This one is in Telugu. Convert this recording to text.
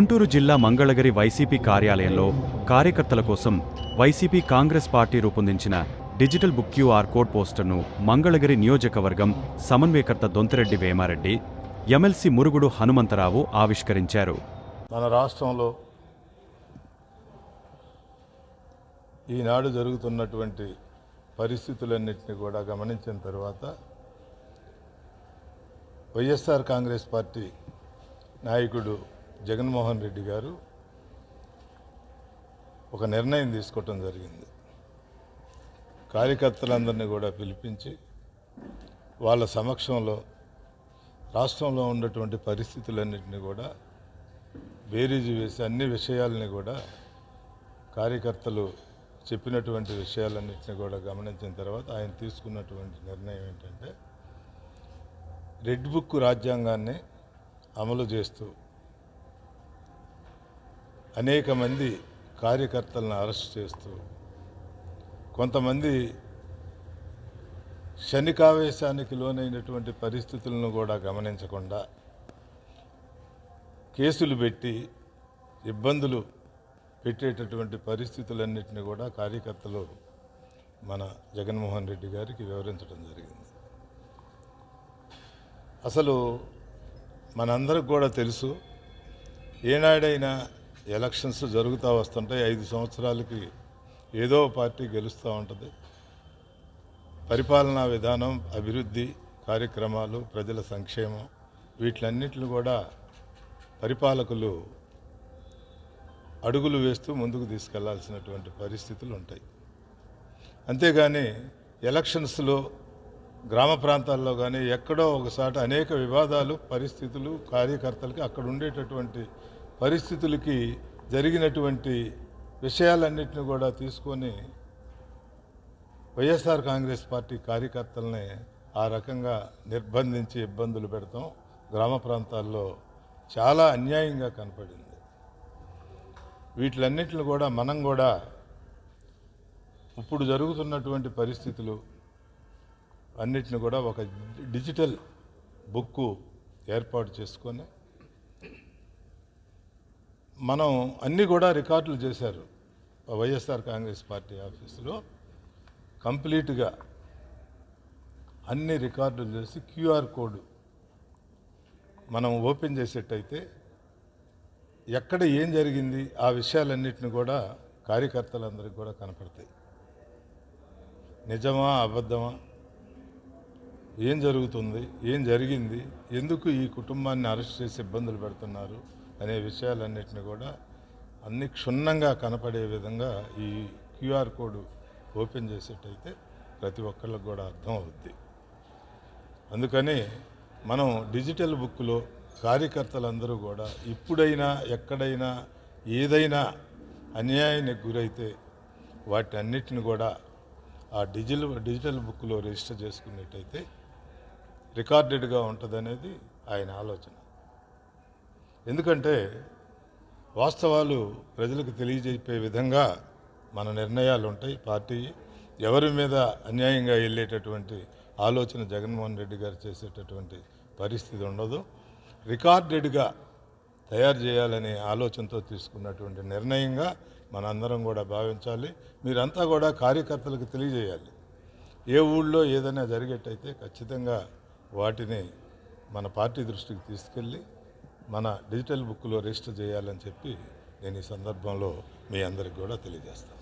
గుంటూరు జిల్లా మంగళగిరి వైసీపీ కార్యాలయంలో కార్యకర్తల కోసం వైసీపీ కాంగ్రెస్ పార్టీ రూపొందించిన డిజిటల్ బుక్ క్యూఆర్ కోడ్ పోస్టర్ను మంగళగిరి నియోజకవర్గం సమన్వయకర్త దొంతిరెడ్డి వేమారెడ్డి ఎమ్మెల్సీ మురుగుడు హనుమంతరావు ఆవిష్కరించారు. మన రాష్ట్రంలో ఈనాడు జరుగుతున్నటువంటి పరిస్థితులన్నింటినీ కూడా గమనించిన తర్వాత వైఎస్ఆర్ కాంగ్రెస్ పార్టీ నాయకుడు జగన్మోహన్ రెడ్డి గారు ఒక నిర్ణయం తీసుకోవటం జరిగింది. కార్యకర్తలందరినీ కూడా పిలిపించి వాళ్ళ సమక్షంలో రాష్ట్రంలో ఉన్నటువంటి పరిస్థితులన్నింటినీ కూడా బేరీజు వేసి అన్ని విషయాలని కూడా కార్యకర్తలు చెప్పినటువంటి విషయాలన్నింటినీ కూడా గమనించిన తర్వాత ఆయన తీసుకున్నటువంటి నిర్ణయం ఏంటంటే రెడ్ బుక్ రాజ్యాంగాన్ని అమలు చేస్తూ అనేక మంది కార్యకర్తలను అరెస్ట్ చేస్తూ కొంతమంది శనికావేశానికి లోనైనటువంటి పరిస్థితులను కూడా గమనించకుండా కేసులు పెట్టి ఇబ్బందులు పెట్టేటటువంటి పరిస్థితులన్నింటినీ కూడా కార్యకర్తలు మన జగన్మోహన్ రెడ్డి గారికి వివరించడం జరిగింది. అసలు మనందరికి కూడా తెలుసు ఏనాడైనా ఎలక్షన్స్ జరుగుతూ వస్తుంటాయి ఐదు సంవత్సరాలకి ఏదో పార్టీ గెలుస్తూ ఉంటుంది. పరిపాలనా విధానం అభివృద్ధి కార్యక్రమాలు ప్రజల సంక్షేమం వీటిలన్నిటిని కూడా పరిపాలకులు అడుగులు వేస్తూ ముందుకు తీసుకెళ్ళాల్సినటువంటి పరిస్థితులు ఉంటాయి. అంతేగాని ఎలక్షన్స్లో గ్రామ ప్రాంతాల్లో కానీ ఎక్కడో ఒకసారి అనేక వివాదాలు పరిస్థితులు కార్యకర్తలకి అక్కడ ఉండేటటువంటి పరిస్థితులకి జరిగినటువంటి విషయాలన్నింటినీ కూడా తీసుకొని వైఎస్ఆర్ కాంగ్రెస్ పార్టీ కార్యకర్తలని ఆ రకంగా నిర్బంధించి ఇబ్బందులు పెడతాం. గ్రామ ప్రాంతాల్లో చాలా అన్యాయంగా కనపడింది. వీటిలన్నింటిని కూడా మనం కూడా ఇప్పుడు జరుగుతున్నటువంటి పరిస్థితులు అన్నిటిని కూడా ఒక డిజిటల్ బుక్కు ఏర్పాటు చేసుకొని మనం అన్నీ కూడా రికార్డులు చేశారు. వైఎస్ఆర్ కాంగ్రెస్ పార్టీ ఆఫీసులో కంప్లీట్గా అన్ని రికార్డులు చేసి క్యూఆర్ కోడ్ మనం ఓపెన్ చేసేటైతే ఎక్కడ ఏం జరిగింది ఆ విషయాలన్నింటిని కూడా కార్యకర్తలందరికీ కూడా కనపడతాయి. నిజమా అబద్ధమా? ఏం జరుగుతుంది? ఏం జరిగింది? ఎందుకు ఈ కుటుంబాన్ని అరెస్ట్ చేసి ఇబ్బందులు పెడుతున్నారు? అనే విషయాలన్నింటినీ కూడా అన్ని క్షుణ్ణంగా కనపడే విధంగా ఈ క్యూఆర్ కోడ్ ఓపెన్ చేసేటైతే ప్రతి ఒక్కళ్ళకి కూడా అర్థం అవుద్ది. అందుకని మనం డిజిటల్ బుక్లో కార్యకర్తలందరూ కూడా ఇప్పుడైనా ఎక్కడైనా ఏదైనా అన్యాయానికి గురైతే వాటి అన్నిటిని కూడా ఆ డిజిటల్ డిజిటల్ బుక్లో రిజిస్టర్ చేసుకున్నట్టయితే రికార్డెడ్గా ఉంటుందనేది ఆయన ఆలోచన. ఎందుకంటే వాస్తవాలు ప్రజలకు తెలియజెప్పే విధంగా మన నిర్ణయాలు ఉంటాయి. పార్టీ ఎవరి మీద అన్యాయంగా వెళ్ళేటటువంటి ఆలోచన జగన్మోహన్ రెడ్డి గారు చేసేటటువంటి పరిస్థితి ఉండదు. రికార్డెడ్గా తయారు చేయాలనే ఆలోచనతో తీసుకున్నటువంటి నిర్ణయంగా మనందరం కూడా భావించాలి. మీరంతా కూడా కార్యకర్తలకు తెలియజేయాలి. ఏ ఊళ్ళో ఏదైనా జరిగేటైతే ఖచ్చితంగా వాటిని మన పార్టీ దృష్టికి తీసుకెళ్ళి మన డిజిటల్ బుక్లో రిజిస్టర్ చేయాలని చెప్పి నేను ఈ సందర్భంలో మీ అందరికి కూడా తెలియజేస్తాను.